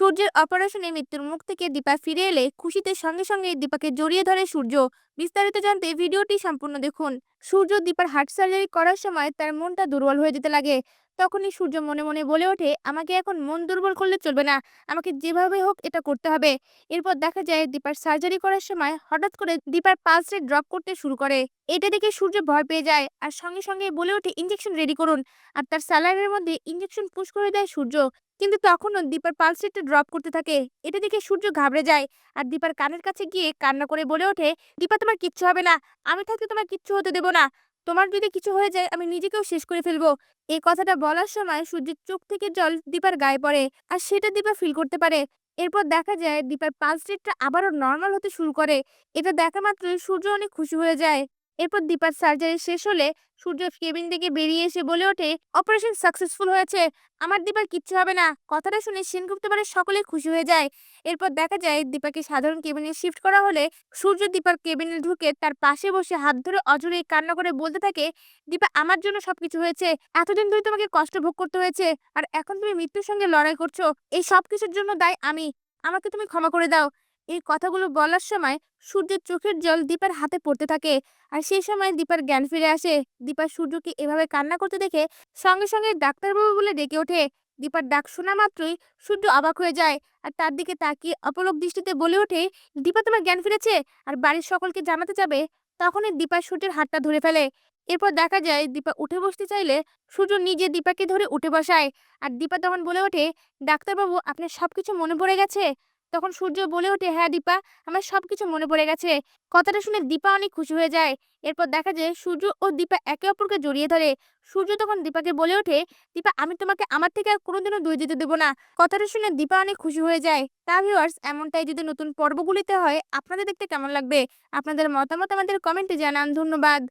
সূর্যের অপারেশনে মৃত্যুর মুখ থেকে দীপা ফিরে এলে খুশিতে সঙ্গে সঙ্গে দীপাকে জড়িয়ে ধরে সূর্য বিস্তারিত জানতে ভিডিওটি সম্পূর্ণ দেখুন। সূর্য দীপার হার্ট সার্জারি করার সময় তার মনটা দুর্বল হয়ে যেতে লাগে। তখনই সূর্য মনে মনে বলে ওঠে, আমাকে এখন মন দুর্বল করলে চলবে না। আমাকে যেভাবে হোক এটা করতে হবে। এরপর দেখা যায় দীপার সার্জারি করার সময় হঠাৎ করে দীপার পালস রেট ড্রপ করতে শুরু করে। এটা দেখে সূর্য ভয় পেয়ে যায় আর সঙ্গে সঙ্গে বলে ওঠে ইঞ্জেকশন রেডি করুন। আর তার স্যালাইনের মধ্যে ইঞ্জেকশন পুশ করে দেয় সূর্য। কিন্তু তখনও দীপার পালস রেটটা ড্রপ করতে থাকে। এটা দেখে সূর্য ঘাবড়ে যায় আর দীপার কানের কাছে গিয়ে কান্না করে বলে ওঠে, দীপা কিচ্ছু হবে না। আমি থাকতে তোমার কিচ্ছু হতে দেবো না। তোমার যদি কিছু হয়ে যায়, আমি নিজেকেও শেষ করে ফেলব। এই কথাটা বলার সময় সূর্যের চোখ থেকে জল দীপার গায়ে পড়ে আর সেটা দীপা ফিল করতে পারে। এরপর দেখা যায়, দীপার পালস রেটটা আবারও নর্মাল হতে শুরু করে। এটা দেখা মাত্রই সূর্য অনেক খুশি হয়ে যায়। এরপর দীপার সার্জারি শেষ হলে সূর্য কেবিন থেকে বেরিয়ে এসে বলে ওঠে অপারেশন সাকসেসফুল হয়েছে। আমার দীপার কিচ্ছু হবে না। কথাটা শুনে সেনগুপ্ত বাড়ির সকলে খুশি হয়ে যায়। এরপর দেখা যায় দীপাকে সাধারণ কেবিনে শিফট করা হলে সূর্য দীপার কেবিনে ঢুকে তার পাশে বসে হাত ধরে অজরে কান্না করে বলতে থাকে, দীপা, আমার জন্য সবকিছু হয়েছে। এতদিন ধরে তোমাকে কষ্ট ভোগ করতে হয়েছে। আর এখন তুমি মৃত্যুর সঙ্গে লড়াই করছ। এই সব কিছুর জন্য দায় আমি। আমাকে তুমি ক্ষমা করে দাও। এই কথাগুলো বলার সময় সূর্যের চোখের জল দীপার হাতে পড়তে থাকে। আর সেই সময় দীপার জ্ঞান ফিরে আসে। দীপা সূর্যকে এভাবে কান্না করতে দেখে সঙ্গে সঙ্গে ডাক্তারবাবু বলে ডেকে ওঠে। দীপার ডাক শোনা মাত্রই সূর্য অবাক হয়ে যায়। আর তার দিকে তাকিয়ে অপলক দৃষ্টিতে বলে ওঠে, দীপা, তোমার জ্ঞান ফিরেছে? আর বাড়ির সকলকে জানাতে যাবে? তখনই দীপা সূর্যের হাতটা ধরে ফেলে। এরপর দেখা যায় দীপা উঠে বসতে চাইলে সূর্য নিজে দীপাকে ধরে উঠে বসায়। আর দীপা তখন বলে ওঠে, ডাক্তারবাবু, আপনার সবকিছু মনে পড়ে গেছে? তখন সূর্য বলে ওঠে হ্যাঁ দীপা, আমার সবকিছু মনে পড়ে গেছে। কথাটা শুনে দীপা অনেক খুশি হয়ে যায়। এরপর দেখা যায় সূর্য ও দীপা একে অপরকে জড়িয়ে ধরে। সূর্য তখন দীপাকে বলে ওঠে, দীপা, আমি তোমাকে, আমার থেকে আর কোনোদিনও দূরে যেতে দেবো না। কথাটা শুনে দীপা অনেক খুশি হয়ে যায়। তা ভিউয়ার্স এমনটাই যদি নতুন পর্বগুলিতে হয়, আপনাদের দেখতে কেমন লাগবে? আপনাদের মতামত আমাদের কমেন্টে জানান। ধন্যবাদ।